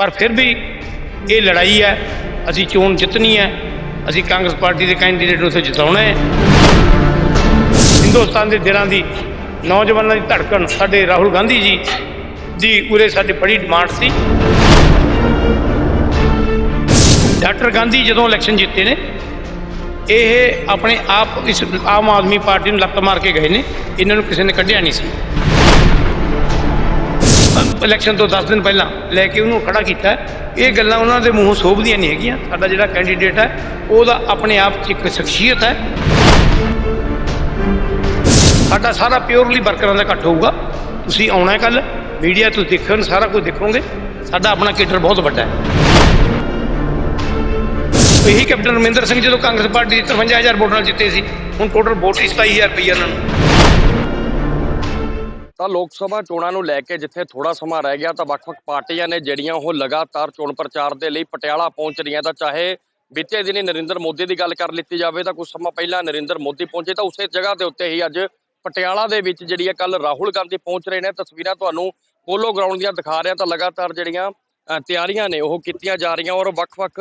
ਪਰ ਫਿਰ ਵੀ ਇਹ ਲੜਾਈ ਹੈ। ਅਸੀਂ ਚੋਣ ਜਿੱਤਣੀ ਹੈ। ਅਸੀਂ ਕਾਂਗਰਸ ਪਾਰਟੀ ਦੇ ਕੈਂਡੀਡੇਟ ਨੂੰ ਉੱਥੇ ਜਿਤਾਉਣਾ ਹੈ। ਹਿੰਦੁਸਤਾਨ ਦੇ ਦਿਲਾਂ ਦੀ, ਨੌਜਵਾਨਾਂ ਦੀ ਧੜਕਣ ਸਾਡੇ ਰਾਹੁਲ ਗਾਂਧੀ ਜੀ ਦੀ ਉਰੇ ਸਾਡੇ ਬੜੀ ਡਿਮਾਂਡ ਸੀ। ਡਾਕਟਰ ਗਾਂਧੀ ਜਦੋਂ ਇਲੈਕਸ਼ਨ ਜਿੱਤੇ ਨੇ, ਇਹ ਆਪਣੇ ਆਪ ਇਸ ਆਮ ਆਦਮੀ ਪਾਰਟੀ ਨੂੰ ਲੱਤ ਮਾਰ ਕੇ ਗਏ ਨੇ। ਇਹਨਾਂ ਨੂੰ ਕਿਸੇ ਨੇ ਕੱਢਿਆ ਨਹੀਂ ਸੀ। ਇਲੈਕਸ਼ਨ ਤੋਂ 10 ਦਿਨ ਪਹਿਲਾਂ ਲੈ ਕੇ ਉਹਨੂੰ ਖੜਾ ਕੀਤਾ। ਇਹ ਗੱਲਾਂ ਉਹਨਾਂ ਦੇ ਮੂੰਹੋਂ ਸੋਭਦੀਆਂ ਨਹੀਂ ਹੈਗੀਆਂ। ਸਾਡਾ ਜਿਹੜਾ ਕੈਂਡੀਡੇਟ ਹੈ, ਉਹਦਾ ਆਪਣੇ ਆਪ 'ਚ ਇੱਕ ਸ਼ਖਸੀਅਤ ਹੈ। ਸਾਡਾ ਸਾਰਾ ਪਿਓਰਲੀ ਵਰਕਰਾਂ ਦਾ ਇਕੱਠ ਹੋਊਗਾ। ਤੁਸੀਂ ਆਉਣਾ ਕੱਲ ਮੀਡੀਆ ਤੋਂ ਦੇਖਣ, ਸਾਰਾ ਕੁਝ ਦੇਖੋਗੇ। ਸਾਡਾ ਆਪਣਾ ਕੇਡਰ ਬਹੁਤ ਵੱਡਾ ਹੈ। ਇਹੀ ਕੈਪਟਨ ਅਮਰਿੰਦਰ ਸਿੰਘ ਜਦੋਂ ਕਾਂਗਰਸ ਪਾਰਟੀ 53000 ਵੋਟ ਨਾਲ ਜਿੱਤੇ ਸੀ, ਹੁਣ ਟੋਟਲ ਵੋਟ ਹੀ 27000 ਰੁਪਈਆ ਉਹਨਾਂ ਨੂੰ। ਤਾਂ ਲੋਕ ਸਭਾ ਚੋਣਾਂ ਨੂੰ ਲੈ ਕੇ ਜਿੱਥੇ ਥੋੜਾ ਸਮਾਂ ਰਹਿ ਗਿਆ ਤਾਂ ਵੱਖ-ਵੱਖ ਪਾਰਟੀਆਂ ਨੇ ਜਿਹੜੀਆਂ ਉਹ ਲਗਾਤਾਰ ਚੋਣ ਪ੍ਰਚਾਰ ਦੇ ਲਈ ਪਟਿਆਲਾ ਪਹੁੰਚ ਰਹੀਆਂ ਤਾਂ ਚਾਹੇ ਬੀਤੇ ਦਿਨੀ ਨਰਿੰਦਰ ਮੋਦੀ ਦੀ ਗੱਲ ਕਰ ਲਿੱਤੀ ਜਾਵੇ ਤਾਂ ਕੁਝ ਸਮਾਂ ਪਹਿਲਾਂ ਨਰਿੰਦਰ ਮੋਦੀ ਪਹੁੰਚੇ ਤਾਂ ਉਸੇ ਜਗ੍ਹਾ ਦੇ ਉੱਤੇ ਹੀ ਅੱਜ ਪਟਿਆਲਾ ਦੇ ਵਿੱਚ ਜਿਹੜੀ ਹੈ ਕੱਲ ਰਾਹੁਲ ਗਾਂਧੀ ਪਹੁੰਚ ਰਹੇ ਨੇ ਤਸਵੀਰਾਂ ਤੁਹਾਨੂੰ ਪੋਲੋ ਗਰਾਊਂਡ ਦੀਆਂ ਦਿਖਾ ਰਿਹਾ ਤਾਂ ਲਗਾਤਾਰ ਜਿਹੜੀਆਂ ਤਿਆਰੀਆਂ ਨੇ, ਉਹ ਕੀਤੀਆਂ ਜਾ ਰਹੀਆਂ ਔਰ ਵੱਖ-ਵੱਖ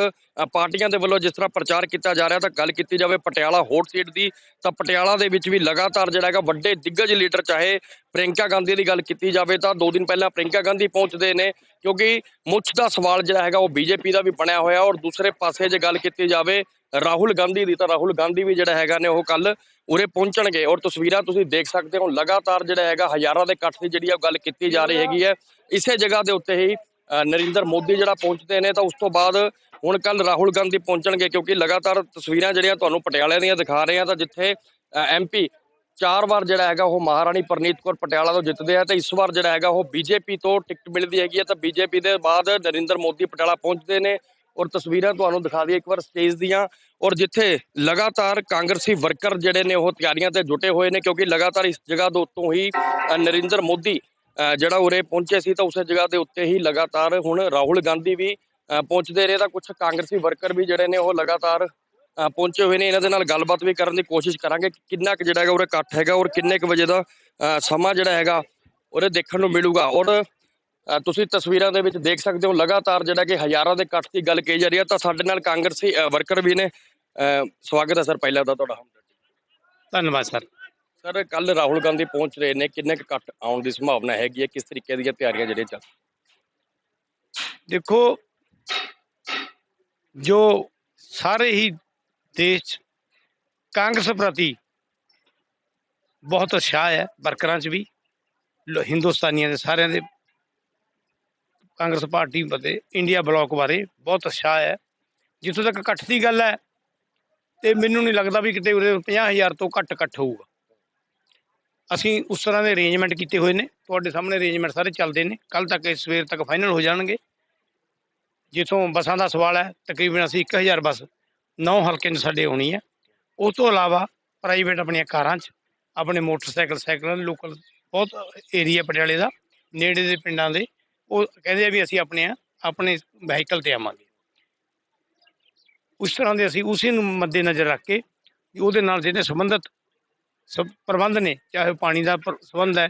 ਪਾਰਟੀਆਂ ਦੇ ਵੱਲੋਂ ਜਿਸ ਤਰ੍ਹਾਂ ਪ੍ਰਚਾਰ ਕੀਤਾ ਜਾ ਰਿਹਾ ਤਾਂ ਗੱਲ ਕੀਤੀ ਜਾਵੇ ਪਟਿਆਲਾ ਹੋਟ ਸੀਟ ਦੀ, ਤਾਂ ਪਟਿਆਲਾ ਦੇ ਵਿੱਚ ਵੀ ਲਗਾਤਾਰ ਜਿਹੜਾ ਹੈਗਾ ਵੱਡੇ ਦਿੱਗਜ ਲੀਡਰ ਚਾਹੇ ਪ੍ਰਿੰਕਾ ਗਾਂਧੀ ਦੀ ਗੱਲ ਕੀਤੀ ਜਾਵੇ ਤਾਂ ਦੋ ਦਿਨ ਪਹਿਲਾਂ ਪ੍ਰਿੰਕਾ ਗਾਂਧੀ ਪਹੁੰਚਦੇ ਨੇ, ਕਿਉਂਕਿ ਮੁੱਛ ਦਾ ਸਵਾਲ ਜਿਹੜਾ ਹੈਗਾ ਉਹ ਬੀਜੇਪੀ ਦਾ ਵੀ ਬਣਿਆ ਹੋਇਆ ਔਰ ਦੂਸਰੇ ਪਾਸੇ ਜੇ ਗੱਲ ਕੀਤੀ ਜਾਵੇ ਰਾਹੁਲ ਗਾਂਧੀ ਦੀ ਤਾਂ ਰਾਹੁਲ ਗਾਂਧੀ ਵੀ ਜਿਹੜਾ ਹੈਗਾ ਨੇ ਉਹ ਕੱਲ ਉਰੇ ਪਹੁੰਚਣਗੇ ਔਰ ਤਸਵੀਰਾਂ ਤੁਸੀਂ ਦੇਖ ਸਕਦੇ ਹੋ ਲਗਾਤਾਰ ਜਿਹੜਾ ਹੈਗਾ ਹਜ਼ਾਰਾਂ ਦੇ ਇਕੱਠ ਦੀ ਜਿਹੜੀ ਆ ਉਹ ਗੱਲ ਕੀਤੀ ਜਾ ਰਹੀ ਹੈਗੀ ਹੈ, ਇਸੇ ਜਗ੍ਹਾ ਦੇ ਉੱਤੇ ਹੀ ਨਰਿੰਦਰ ਮੋਦੀ ਜਿਹੜਾ ਪਹੁੰਚਦੇ ਨੇ ਤਾਂ ਉਸ ਤੋਂ ਬਾਅਦ ਹੁਣ ਕੱਲ ਰਾਹੁਲ ਗਾਂਧੀ ਪਹੁੰਚਣਗੇ ਕਿਉਂਕਿ ਲਗਾਤਾਰ ਤਸਵੀਰਾਂ ਜਿਹੜੀਆਂ ਤੁਹਾਨੂੰ ਪਟਿਆਲੇ ਦੀਆਂ ਦਿਖਾ ਰਹੇ ਆ ਤਾਂ ਜਿੱਥੇ ਐਮਪੀ ਚਾਰ ਵਾਰ ਜਿਹੜਾ ਹੈਗਾ ਉਹ ਮਹਾਰਾਣੀ ਪ੍ਰਨੀਤ ਕੌਰ ਪਟਿਆਲਾ ਤੋਂ ਜਿੱਤਦੇ ਆ ਤੇ ਇਸ ਵਾਰ ਜਿਹੜਾ ਹੈਗਾ ਉਹ ਬੀਜੇਪੀ ਤੋਂ ਟਿਕਟ ਮਿਲਦੀ ਹੈਗੀ ਹੈ ਤਾਂ ਬੀਜੇਪੀ ਦੇ ਬਾਅਦ ਨਰਿੰਦਰ ਮੋਦੀ ਪਟਿਆਲਾ ਪਹੁੰਚਦੇ ਨੇ ਔਰ ਤਸਵੀਰਾਂ ਤੁਹਾਨੂੰ ਦਿਖਾ ਦਈਏ ਇੱਕ ਵਾਰ ਸਟੇਜ ਦੀਆਂ ਔਰ ਜਿੱਥੇ ਲਗਾਤਾਰ ਕਾਂਗਰਸੀ ਵਰਕਰ ਜਿਹੜੇ ਨੇ ਉਹ ਤਿਆਰੀਆਂ ਤੇ ਜੁਟੇ ਹੋਏ ਨੇ ਕਿਉਂਕਿ ਲਗਾਤਾਰ ਇਸ ਜਗ੍ਹਾ ਦੇ ਉੱਤੋਂ ਹੀ ਨਰਿੰਦਰ ਮੋਦੀ ਜਿਹੜਾ ਉਰੇ ਪਹੁੰਚੇ ਸੀ ਤਾਂ ਉਸੇ ਜਗ੍ਹਾ ਦੇ ਉੱਤੇ ਹੀ ਲਗਾਤਾਰ ਹੁਣ ਰਾਹੁਲ ਗਾਂਧੀ ਵੀ ਪਹੁੰਚਦੇ ਰਹੇ ਤਾਂ ਕੁਝ ਕਾਂਗਰਸੀ ਵਰਕਰ ਵੀ ਜਿਹੜੇ ਨੇ ਉਹ ਲਗਾਤਾਰ ਪਹੁੰਚੇ ਹੋਏ ਨੇ। ਇਹਨਾਂ ਦੇ ਨਾਲ ਗੱਲਬਾਤ ਵੀ ਕਰਨ ਦੀ ਕੋਸ਼ਿਸ਼ ਕਰਾਂਗੇ ਕਿ ਕਿੰਨਾ ਕੁ ਜਿਹੜਾ ਹੈਗਾ ਉਰੇ ਇਕੱਠ ਹੈਗਾ ਔਰ ਕਿੰਨੇ ਕੁ ਵਜੇ ਦਾ ਸਮਾਂ ਜਿਹੜਾ ਹੈਗਾ ਉਰੇ ਦੇਖਣ ਨੂੰ ਮਿਲੂਗਾ। ਔਰ ਤੁਸੀਂ ਤਸਵੀਰਾਂ ਦੇ ਵਿੱਚ ਦੇਖ ਸਕਦੇ ਹੋ ਲਗਾਤਾਰ ਜਿਹੜਾ ਕਿ ਹਜ਼ਾਰਾਂ ਦੇ ਇਕੱਠ ਦੀ ਗੱਲ ਕਹੀ ਜਾ ਰਹੀ ਹੈ। ਤਾਂ ਸਾਡੇ ਨਾਲ ਕਾਂਗਰਸੀ ਵਰਕਰ ਵੀ ਨੇ। ਅ, ਸਵਾਗਤ ਹੈ ਸਰ ਪਹਿਲਾਂ ਦਾ ਤੁਹਾਡਾ। ਧੰਨਵਾਦ ਸਰ। ਸਰ ਕੱਲ ਰਾਹੁਲ ਗਾਂਧੀ ਪਹੁੰਚ ਰਹੇ ਨੇ, ਕਿੰਨੇ ਕੁ ਇਕੱਠ ਆਉਣ ਦੀ ਸੰਭਾਵਨਾ ਹੈਗੀ ਹੈ? ਕਿਸ ਤਰੀਕੇ ਦੀਆਂ ਤਿਆਰੀਆਂ ਜਿਹੜੀਆਂ ਚੱਲ ਦੇਖੋ, ਜੋ ਸਾਰੇ ਹੀ ਦੇਸ਼ 'ਚ ਕਾਂਗਰਸ ਪ੍ਰਤੀ ਬਹੁਤ ਉਤਸ਼ਾਹ ਹੈ, ਵਰਕਰਾਂ 'ਚ ਵੀ ਹਿੰਦੁਸਤਾਨੀਆਂ ਦੇ ਸਾਰਿਆਂ ਦੇ, ਕਾਂਗਰਸ ਪਾਰਟੀ ਬਤੇ ਇੰਡੀਆ ਬਲਾਕ ਬਾਰੇ ਬਹੁਤ ਉਤਸ਼ਾਹ ਹੈ। ਜਿੱਥੋਂ ਤੱਕ ਇਕੱਠ ਦੀ ਗੱਲ ਹੈ, ਤੇ ਮੈਨੂੰ ਨਹੀਂ ਲੱਗਦਾ ਵੀ ਕਿਤੇ ਉਰੇ 50000 ਤੋਂ ਘੱਟ ਇਕੱਠ ਹੋਊਗਾ। ਅਸੀਂ ਉਸ ਤਰ੍ਹਾਂ ਦੇ ਅਰੇਂਜਮੈਂਟ ਕੀਤੇ ਹੋਏ ਨੇ। ਤੁਹਾਡੇ ਸਾਹਮਣੇ ਅਰੇਂਜਮੈਂਟ ਸਾਰੇ ਚੱਲਦੇ ਨੇ। ਕੱਲ ਤੱਕ ਇਹ ਸਵੇਰ ਤੱਕ ਫਾਈਨਲ ਹੋ ਜਾਣਗੇ। ਜਿੱਥੋਂ ਬੱਸਾਂ ਦਾ ਸਵਾਲ ਹੈ, ਤਕਰੀਬਨ ਅਸੀਂ 1000 ਬੱਸ 9 ਹਲਕੇ 'ਚ ਸਾਡੇ ਆਉਣੀ ਹੈ। ਉਸ ਤੋਂ ਇਲਾਵਾ ਪ੍ਰਾਈਵੇਟ ਆਪਣੀਆਂ ਕਾਰਾਂ 'ਚ, ਆਪਣੇ ਮੋਟਰਸਾਈਕਲ, ਸਾਈਕਲਾਂ ਲੋਕਲ ਬਹੁਤ ਏਰੀਆ ਪਟਿਆਲੇ ਦਾ, ਨੇੜੇ ਦੇ ਪਿੰਡਾਂ ਦੇ। ਉਹ ਕਹਿੰਦੇ ਆ ਵੀ ਅਸੀਂ ਆਪਣੇ ਆਪਣੇ ਵਹੀਕਲ ਤੇ ਆਵਾਂਗੇ। ਉਸ ਤਰ੍ਹਾਂ ਦੇ ਅਸੀਂ ਉਸੇ ਨੂੰ ਮੱਦੇ ਨਜ਼ਰ ਰੱਖ ਕੇ, ਉਹਦੇ ਨਾਲ ਜਿਹੜੇ ਸੰਬੰਧਿਤ ਸਭ ਪ੍ਰਬੰਧ ਨੇ ਚਾਹੇ ਉਹ ਪਾਣੀ ਦਾ ਪ੍ਰ- ਸੰਬੰਧ ਹੈ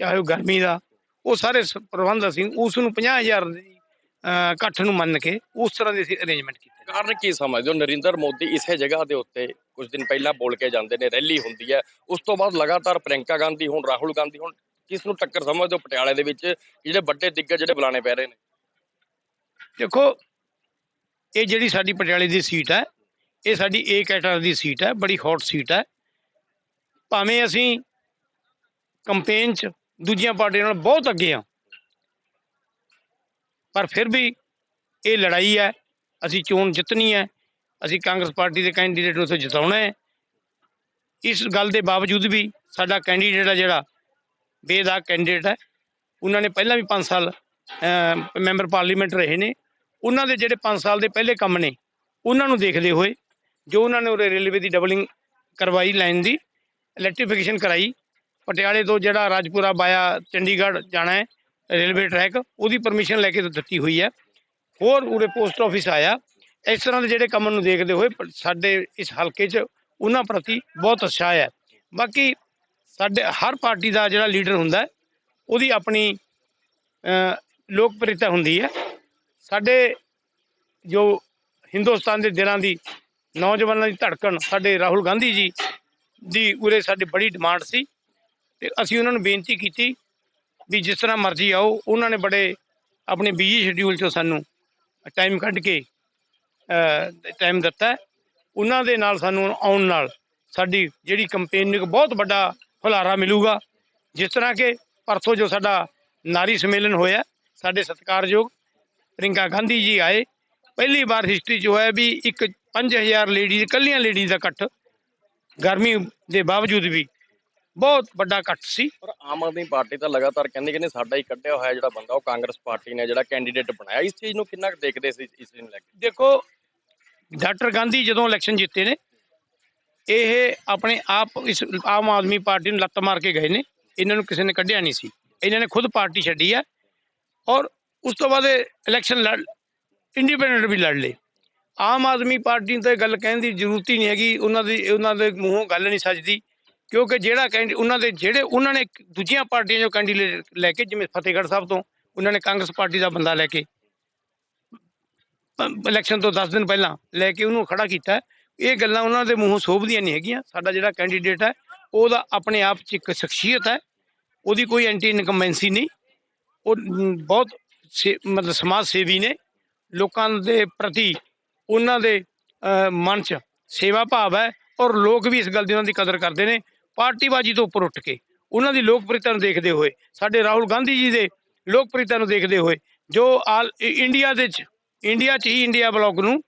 ਚਾਹੇ ਉਹ ਗਰਮੀ ਦਾ ਉਹ ਸਾਰੇ ਪ੍ਰਬੰਧ ਅਸੀਂ ਉਸ ਨੂੰ 50000 ਦੀ ਇਕੱਠ ਨੂੰ ਮੰਨ ਕੇ ਉਸ ਤਰ੍ਹਾਂ ਦੇ ਅਸੀਂ ਅਰੇਂਜਮੈਂਟ ਕੀਤੇ ਕਾਰਨ ਕੀ ਸਮਝਦੇ ਹੋ? ਨਰਿੰਦਰ ਮੋਦੀ ਇਸੇ ਜਗ੍ਹਾ ਦੇ ਉੱਤੇ ਕੁਝ ਦਿਨ ਪਹਿਲਾਂ ਬੋਲ ਕੇ ਜਾਂਦੇ ਨੇ ਰੈਲੀ ਹੁੰਦੀ ਹੈ ਉਸ ਤੋਂ ਬਾਅਦ ਲਗਾਤਾਰ ਪ੍ਰਿੰਕਾ ਗਾਂਧੀ ਹੁਣ ਰਾਹੁਲ ਗਾਂਧੀ ਹੁਣ ਕਿਸ ਨੂੰ ਟੱਕਰ ਸਮਝਦੇ ਹੋ ਪਟਿਆਲੇ ਦੇ ਵਿੱਚ ਜਿਹੜੇ ਵੱਡੇ ਦਿੱਗਜ ਜਿਹੜੇ ਬੁਲਾਣੇ ਪੈ ਰਹੇ ਨੇ? ਦੇਖੋ ਇਹ ਜਿਹੜੀ ਸਾਡੀ ਪਟਿਆਲੇ ਦੀ ਸੀਟ ਹੈ ਇਹ ਸਾਡੀ ਏ ਕੈਟਾਗਰੀ ਦੀ ਸੀਟ ਹੈ ਬੜੀ ਹੌਟ ਸੀਟ ਹੈ। ਭਾਵੇਂ ਅਸੀਂ ਕੰਪੇਨ 'ਚ ਦੂਜੀਆਂ ਪਾਰਟੀਆਂ ਨਾਲ ਬਹੁਤ ਅੱਗੇ ਆ ਪਰ ਫਿਰ ਵੀ ਇਹ ਲੜਾਈ ਹੈ, ਅਸੀਂ ਚੋਣ ਜਿੱਤਣੀ ਹੈ, ਅਸੀਂ ਕਾਂਗਰਸ ਪਾਰਟੀ ਦੇ ਕੈਂਡੀਡੇਟ ਨੂੰ ਉੱਥੇ ਜਿਤਾਉਣਾ ਹੈ। ਇਸ ਗੱਲ ਦੇ ਬਾਵਜੂਦ ਵੀ ਸਾਡਾ ਕੈਂਡੀਡੇਟ ਹੈ ਜਿਹੜਾ, ਬੇਦਾਗ ਕੈਂਡੀਡੇਟ ਹੈ, ਉਹਨਾਂ ਨੇ ਪਹਿਲਾਂ ਵੀ 5 ਸਾਲ ਮੈਂਬਰ ਪਾਰਲੀਮੈਂਟ ਰਹੇ ਨੇ, ਉਹਨਾਂ ਦੇ ਜਿਹੜੇ 5 ਸਾਲ ਦੇ ਪਹਿਲੇ ਕੰਮ ਨੇ, ਉਹਨਾਂ ਨੂੰ ਦੇਖਦੇ ਹੋਏ ਜੋ ਉਹਨਾਂ ਨੇ ਉਰੇ ਰੇਲਵੇ ਦੀ ਡਬਲਿੰਗ ਕਰਵਾਈ ਲਾਈਨ ਦੀ ਇਲੈਕਟ੍ਰੀਫਿਕੇਸ਼ਨ ਕਰਾਈ। ਪਟਿਆਲੇ ਤੋਂ ਜਿਹੜਾ ਰਾਜਪੁਰਾ ਬਾਇਆ ਚੰਡੀਗੜ੍ਹ ਜਾਣਾ ਹੈ, ਰੇਲਵੇ ਟਰੈਕ, ਉਹਦੀ ਪਰਮਿਸ਼ਨ ਲੈ ਕੇ ਦਿੱਤੀ ਹੋਈ ਹੈ। ਹੋਰ ਉਰੇ ਪੋਸਟ ਆਫਿਸ ਆਇਆ। ਇਸ ਤਰ੍ਹਾਂ ਦੇ ਜਿਹੜੇ ਕੰਮ ਨੂੰ ਦੇਖਦੇ ਹੋਏ ਸਾਡੇ ਇਸ ਹਲਕੇ 'ਚ ਉਹਨਾਂ ਪ੍ਰਤੀ ਬਹੁਤ ਉਤਸ਼ਾਹ ਹੈ। ਬਾਕੀ ਸਾਡੇ ਹਰ ਪਾਰਟੀ ਦਾ ਜਿਹੜਾ ਲੀਡਰ ਹੁੰਦਾ ਉਹਦੀ ਆਪਣੀ ਲੋਕਪ੍ਰਿਯਤਾ ਹੁੰਦੀ ਹੈ। ਸਾਡੇ ਜੋ ਹਿੰਦੁਸਤਾਨ ਦੇ ਦਿਲਾਂ ਦੀ, ਨੌਜਵਾਨਾਂ ਦੀ ਧੜਕਣ ਸਾਡੇ ਰਾਹੁਲ ਗਾਂਧੀ ਜੀ ਦੀ ਉਰੇ ਸਾਡੀ ਬੜੀ ਡਿਮਾਂਡ ਸੀ ਤੇ ਅਸੀਂ ਉਹਨਾਂ ਨੂੰ ਬੇਨਤੀ ਕੀਤੀ ਵੀ ਜਿਸ ਤਰ੍ਹਾਂ ਮਰਜ਼ੀ ਆਓ, ਉਹਨਾਂ ਨੇ ਬੜੇ ਆਪਣੇ ਬਿਜ਼ੀ ਸ਼ਡਿਊਲ ਚੋਂ ਸਾਨੂੰ ਟਾਈਮ ਕੱਢ ਕੇ ਟਾਈਮ ਦਿੱਤਾ। ਉਹਨਾਂ ਦੇ ਨਾਲ ਸਾਨੂੰ ਆਉਣ ਨਾਲ ਸਾਡੀ ਜਿਹੜੀ ਕੰਪੇਨ ਨੂੰ ਇੱਕ ਬਹੁਤ ਵੱਡਾ ਹੁਲਾਰਾ ਮਿਲੂਗਾ। ਜਿਸ ਤਰ੍ਹਾਂ ਕਿ ਪਰਸੋਂ ਜੋ ਸਾਡਾ ਨਾਰੀ ਸੰਮੇਲਨ ਹੋਇਆ, ਸਾਡੇ ਸਤਿਕਾਰਯੋਗ ਪ੍ਰਿੰਕਾ ਗਾਂਧੀ ਜੀ ਆਏ। ਪਹਿਲੀ ਵਾਰ ਹਿਸਟਰੀ 'ਚ ਹੋਇਆ ਵੀ ਇੱਕ 5000 ਲੇਡੀਜ਼ ਇਕੱਲੀਆਂ ਲੇਡੀਜ਼ ਦਾ ਇਕੱਠ ਗਰਮੀ ਦੇ ਬਾਵਜੂਦ ਵੀ ਬਹੁਤ ਵੱਡਾ ਇਕੱਠ ਸੀ। ਪਰ ਆਮ ਆਦਮੀ ਪਾਰਟੀ ਤਾਂ ਲਗਾਤਾਰ ਕਹਿੰਦੀ ਕਹਿੰਦੇ ਸਾਡਾ ਹੀ ਕੱਢਿਆ ਹੋਇਆ ਜਿਹੜਾ ਬੰਦਾ ਉਹ ਕਾਂਗਰਸ ਪਾਰਟੀ ਨੇ ਜਿਹੜਾ ਕੈਂਡੀਡੇਟ ਬਣਾਇਆ। ਇਸ ਚੀਜ਼ ਨੂੰ ਕਿੰਨਾ ਕੁ ਦੇਖਦੇ ਸੀ ਇਸ ਨੂੰ ਲੈ ਕੇ? ਦੇਖੋ ਡਾਕਟਰ ਗਾਂਧੀ ਜਦੋਂ ਇਲੈਕਸ਼ਨ ਜਿੱਤੇ ਨੇ ਇਹ ਆਪਣੇ ਆਪ ਇਸ ਆਮ ਆਦਮੀ ਪਾਰਟੀ ਨੂੰ ਲੱਤ ਮਾਰ ਕੇ ਗਏ ਨੇ। ਇਹਨਾਂ ਨੂੰ ਕਿਸੇ ਨੇ ਕੱਢਿਆ ਨਹੀਂ ਸੀ। ਇਹਨਾਂ ਨੇ ਖੁਦ ਪਾਰਟੀ ਛੱਡੀ ਹੈ ਔਰ ਉਸ ਤੋਂ ਬਾਅਦ ਇਲੈਕਸ਼ਨ ਲੜ ਇੰਡੀਪੈਂਡੈਂਟ ਵੀ ਲੜ ਲਏ। ਆਮ ਆਦਮੀ ਪਾਰਟੀ ਨੂੰ ਤਾਂ ਇਹ ਗੱਲ ਕਹਿਣ ਦੀ ਜ਼ਰੂਰਤ ਹੀ ਨਹੀਂ ਹੈਗੀ, ਉਹਨਾਂ ਦੀ, ਉਹਨਾਂ ਦੇ ਮੂੰਹੋਂ ਗੱਲ ਨਹੀਂ ਸੱਜਦੀ। ਕਿਉਂਕਿ ਜਿਹੜਾ ਕੈਂਡੀ ਉਹਨਾਂ ਦੇ ਜਿਹੜੇ, ਉਹਨਾਂ ਨੇ ਦੂਜੀਆਂ ਪਾਰਟੀਆਂ 'ਚੋਂ ਕੈਂਡੀਡੇਟ ਲੈ ਕੇ, ਜਿਵੇਂ ਫਤਿਹਗੜ੍ਹ ਸਾਹਿਬ ਤੋਂ, ਉਹਨਾਂ ਨੇ ਕਾਂਗਰਸ ਪਾਰਟੀ ਦਾ ਬੰਦਾ ਲੈ ਕੇ ਇਲੈਕਸ਼ਨ ਤੋਂ 10 ਦਿਨ ਪਹਿਲਾਂ ਲੈ ਕੇ ਉਹਨੂੰ ਖੜਾ ਕੀਤਾ। ਇਹ ਗੱਲਾਂ ਉਹਨਾਂ ਦੇ ਮੂੰਹੋਂ ਸੋਭਦੀਆਂ ਨਹੀਂ ਹੈਗੀਆਂ। ਸਾਡਾ ਜਿਹੜਾ ਕੈਂਡੀਡੇਟ ਹੈ, ਉਹਦਾ ਆਪਣੇ ਆਪ 'ਚ ਇੱਕ ਸ਼ਖਸੀਅਤ ਹੈ। ਉਹਦੀ ਕੋਈ ਐਂਟੀ ਇਨਕੰਬੈਂਸੀ ਨਹੀਂ। ਉਹ ਬਹੁਤ ਸੇ- ਮਤਲਬ ਸਮਾਜ ਸੇਵੀ ਨੇ। ਲੋਕਾਂ ਦੇ ਪ੍ਰਤੀ ਉਹਨਾਂ ਦੇ ਮਨ 'ਚ ਸੇਵਾ ਭਾਵ ਹੈ ਔਰ ਲੋਕ ਵੀ ਇਸ ਗੱਲ ਦੀ ਉਹਨਾਂ ਦੀ ਕਦਰ ਕਰਦੇ ਨੇ। ਪਾਰਟੀਬਾਜ਼ੀ ਤੋਂ ਉੱਪਰ ਉੱਠ ਕੇ ਉਹਨਾਂ ਦੀ ਲੋਕਪ੍ਰਿਯਤਾ ਨੂੰ ਦੇਖਦੇ ਹੋਏ, ਸਾਡੇ ਰਾਹੁਲ ਗਾਂਧੀ ਜੀ ਦੇ ਲੋਕਪ੍ਰਿਯਤਾ ਨੂੰ ਦੇਖਦੇ ਹੋਏ, ਜੋ ਆਲ ਇੰਡੀਆ ਦੇ 'ਚ, ਇੰਡੀਆ 'ਚ ਹੀ ਇੰਡੀਆ ਬਲੌਕ ਨੂੰ,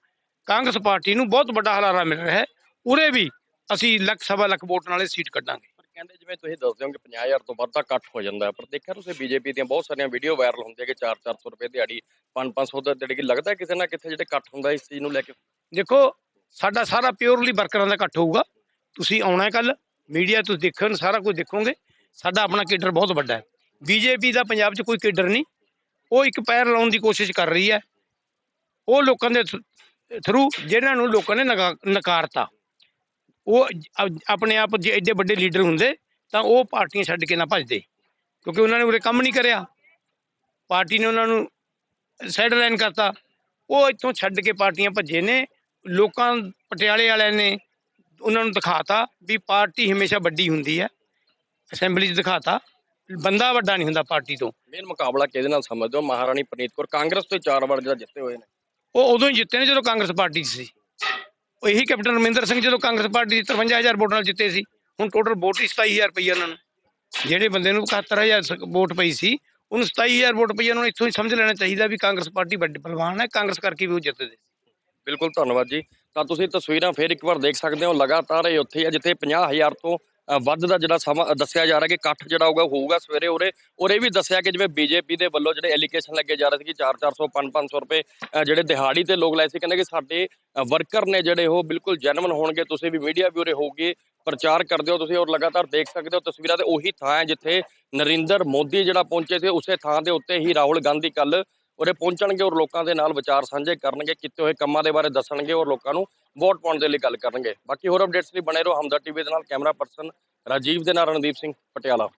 ਕਾਂਗਰਸ ਪਾਰਟੀ ਨੂੰ ਬਹੁਤ ਵੱਡਾ ਹਲਾਰਾ ਮਿਲ ਰਿਹਾ ਹੈ, ਉਰੇ ਵੀ ਅਸੀਂ ਲੱਖ, ਸਵਾ ਲੱਖ ਵੋਟ ਨਾਲੇ ਸੀਟ ਕੱਢਾਂਗੇ। ਕਹਿੰਦੇ ਜਿਵੇਂ ਤੁਸੀਂ ਦੱਸਦੇ ਹੋ 50000 ਤੋਂ ਵੱਧ ਦਾ ਇਕੱਠ ਹੋ ਜਾਂਦਾ ਪਰ ਦੇਖਿਆ ਤੁਸੀਂ ਬੀਜੇਪੀ ਦੀਆਂ ਬਹੁਤ ਸਾਰੀਆਂ ਵੀਡੀਓ ਵਾਇਰਲ ਹੁੰਦੀਆਂ ਕਿ 4-400 ਰੁਪਏ ਦਿਹਾੜੀ 5-500 ਦਾ ਦਿਹਾੜੀ ਲੱਗਦਾ ਕਿਸੇ ਨਾ ਕਿਤੇ ਜਿਹੜੇ ਇਕੱਠ ਹੁੰਦਾ ਇਸ ਚੀਜ਼ ਨੂੰ ਲੈ ਕੇ। ਦੇਖੋ, ਸਾਡਾ ਸਾਰਾ ਪਿਓਰਲੀ ਵਰਕਰਾਂ ਦਾ ਇਕੱਠ ਹੋਊਗਾ। ਤੁਸੀਂ ਆਉਣਾ ਕੱਲ ਮੀਡੀਆ ਤੁਸੀਂ ਦੇਖਣ, ਸਾਰਾ ਕੁਝ ਦੇਖੋਗੇ। ਸਾਡਾ ਆਪਣਾ ਕੇਡਰ ਬਹੁਤ ਵੱਡਾ ਹੈ। ਬੀਜੇਪੀ ਦਾ ਪੰਜਾਬ 'ਚ ਕੋਈ ਕੇਡਰ ਨਹੀਂ। ਉਹ ਇੱਕ ਪੈਰ ਲਾਉਣ ਦੀ ਕੋਸ਼ਿਸ਼ ਕਰ ਰਹੀ ਹੈ। ਉਹ ਲੋਕਾਂ ਦੇ ਥਰੂ, ਜਿਹਨਾਂ ਨੂੰ ਲੋਕਾਂ ਨੇ ਨਗਾ- ਨਕਾਰਤਾ। ਉਹ ਆਪਣੇ ਆਪ ਜੇ ਐਡੇ ਵੱਡੇ ਲੀਡਰ ਹੁੰਦੇ ਤਾਂ ਉਹ ਪਾਰਟੀਆਂ ਛੱਡ ਕੇ ਨਾ ਭੱਜਦੇ। ਕਿਉਂਕਿ ਉਹਨਾਂ ਨੇ ਉਰੇ ਕੰਮ ਨਹੀਂ ਕਰਿਆ। ਪਾਰਟੀ ਨੇ ਉਹਨਾਂ ਨੂੰ ਸਾਈਡ ਲਾਈਨ ਕਰਤਾ। ਉਹ ਇੱਥੋਂ ਛੱਡ ਕੇ ਪਾਰਟੀਆਂ ਭੱਜੇ ਨੇ। ਲੋਕਾਂ ਪਟਿਆਲੇ ਵਾਲਿਆਂ ਨੇ ਉਹਨਾਂ ਨੂੰ ਦਿਖਾਤਾ ਵੀ ਪਾਰਟੀ ਹਮੇਸ਼ਾ ਵੱਡੀ ਹੁੰਦੀ ਹੈ। ਅਸੈਂਬਲੀ 'ਚ ਦਿਖਾਤਾ। ਬੰਦਾ ਵੱਡਾ ਨਹੀਂ ਹੁੰਦਾ ਪਾਰਟੀ ਤੋਂ। ਮੇਨ ਮੁਕਾਬਲਾ ਕਿਹਦੇ ਨਾਲ ਸਮਝਦੇ ਹੋ? ਮਹਾਰਾਣੀ ਪ੍ਰਨੀਤ ਕੌਰ ਕਾਂਗਰਸ ਤੋਂ ਚਾਰ ਵਾਰ ਜਿਹੜਾ ਜਿੱਤੇ ਹੋਏ ਨੇ। ਉਹ ਉਦੋਂ ਹੀ ਜਿੱਤੇ ਨੇ ਜਦੋਂ ਕਾਂਗਰਸ ਪਾਰਟੀ 'ਚ ਸੀ। ਉਹ ਇਹੀ ਕੈਪਟਨ ਅਮਰਿੰਦਰ ਸਿੰਘ ਜਦੋਂ ਕਾਂਗਰਸ ਪਾਰਟੀ ਦੀ 53000 ਵੋਟ ਨਾਲ ਜਿੱਤੇ ਸੀ, ਹੁਣ ਟੋਟਲ ਵੋਟ ਹੀ 27000 ਰੁਪਈਆ ਉਹਨਾਂ ਨੂੰ। ਜਿਹੜੇ ਬੰਦੇ ਨੂੰ 71000 ਸ- ਵੋਟ ਪਈ ਸੀ, ਉਹਨੂੰ 27000 ਵੋਟ ਪਈ ਉਹਨਾਂ ਨੂੰ ਇੱਥੋਂ ਹੀ ਸਮਝ ਲੈਣਾ ਚਾਹੀਦਾ ਵੀ ਕਾਂਗਰਸ ਪਾਰਟੀ ਵੱਡੀ ਬਲਵਾਨ ਹੈ, ਕਾਂਗਰਸ ਕਰਕੇ ਵੀ ਉਹ ਜਿੱਤਦੇ ਬਿਲਕੁਲ, ਧੰਨਵਾਦ ਜੀ। ਤਾਂ ਤੁਸੀਂ ਤਸਵੀਰਾਂ ਫੇਰ ਇੱਕ ਵਾਰ ਦੇਖ ਸਕਦੇ ਹੋ, ਲਗਾਤਾਰ ਇਹ ਉੱਥੇ ਹੀ ਹੈ ਜਿੱਥੇ 50000 ਤੋਂ ਵੱਧ ਦਾ ਜਿਹੜਾ ਸਮਾਂ ਦੱਸਿਆ ਜਾ ਰਿਹਾ ਕਿ ਇਕੱਠ ਜਿਹੜਾ ਹੋਊਗਾ ਹੋਊਗਾ ਸਵੇਰੇ ਉਰੇ। ਉਰੇ ਵੀ ਦੱਸਿਆ ਕਿ ਜਿਵੇਂ ਬੀਜੇਪੀ ਦੇ ਵੱਲੋਂ ਜਿਹੜੇ ਐਲੀਗੇਸ਼ਨ ਲੱਗੇ ਜਾ ਰਹੇ ਸੀ ਕਿ 4-400 5-500 ਰੁਪਏ ਜਿਹੜੇ ਦਿਹਾੜੀ ਤੇ ਲੋਕ ਲਾਏ ਸੀ, ਕਹਿੰਦੇ ਕਿ ਸਾਡੇ ਵਰਕਰ ਨੇ ਜਿਹੜੇ ਉਹ ਬਿਲਕੁਲ ਜੈਨੂਇਨ ਹੋਣਗੇ। ਤੁਸੀਂ ਵੀ ਮੀਡੀਆ ਵੀ ਉਰੇ ਹੋਊਗੀ, ਪ੍ਰਚਾਰ ਕਰਦੇ ਹੋ ਤੁਸੀਂ ਔਰ ਲਗਾਤਾਰ ਦੇਖ ਸਕਦੇ ਹੋ ਤਸਵੀਰਾਂ ਤੇ ਉਹੀ ਥਾਂ ਹੈ ਜਿੱਥੇ ਨਰਿੰਦਰ ਮੋਦੀ ਜਿਹੜਾ ਪਹੁੰਚੇ ਸੀ, ਉਸੇ ਥਾਂ ਦੇ ਉੱਤੇ ਹੀ ਰਾਹੁਲ ਗਾਂਧੀ ਕੱਲ ਉਰੇ ਪਹੁੰਚਣਗੇ ਔਰ ਲੋਕਾਂ ਦੇ ਨਾਲ ਵਿਚਾਰ ਸਾਂਝੇ ਕਰਨਗੇ, ਕੀਤੇ ਹੋਏ ਕੰਮਾਂ ਦੇ ਬਾਰੇ ਦੱਸਣਗੇ ਔਰ ਲੋਕਾਂ ਨੂੰ ਵੋਟ ਪਾਉਣ ਦੇ ਲਈ ਗੱਲ ਕਰਨਗੇ। ਬਾਕੀ ਹੋਰ ਅਪਡੇਟਸ ਲਈ ਬਣੇ ਰਹੋ ਹਮਦਰ ਟੀਵੀ ਦੇ ਨਾਲ, ਕੈਮਰਾ ਪਰਸਨ ਰਾਜੀਵ ਦੇ ਨਾਲ ਰਣਦੀਪ ਸਿੰਘ ਪਟਿਆਲਾ।